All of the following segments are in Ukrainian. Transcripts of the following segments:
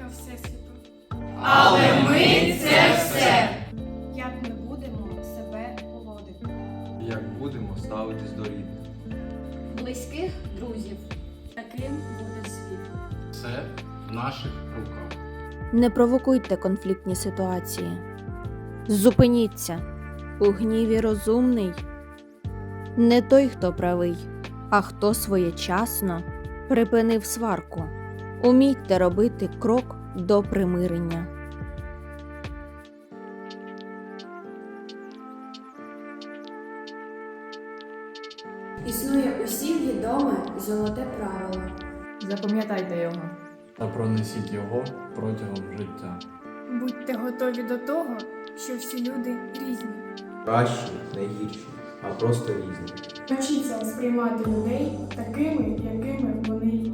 частинка Всесвіту. Але ми це все. Як ми будемо себе поводити? Як будемо ставитись до рідних? близьких друзів. Таким буде світ. Все в наших руках. Не провокуйте конфліктні ситуації. Зупиніться. У гніві розумний. Не той, хто правий, а хто своєчасно припинив сварку. Умійте робити крок до примирення. Існує усім відоме золоте правило. Запам'ятайте його. Та пронесіть його протягом життя. Будьте готові до того, що всі люди різні. Кращі, не гірші, а просто різні. Навчіться сприймати людей такими, якими вони є.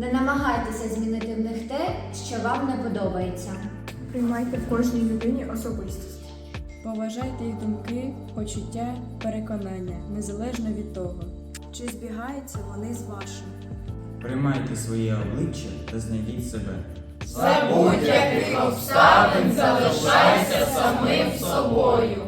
Не намагайтеся змінити в них те, що вам не подобається. Приймайте в кожній людині особистість. Поважайте їх думки, почуття, переконання, незалежно від того. Чи збігаються вони з вашим? Приймайте своє обличчя та знайдіть себе. За будь-яких обставин залишайся самим собою.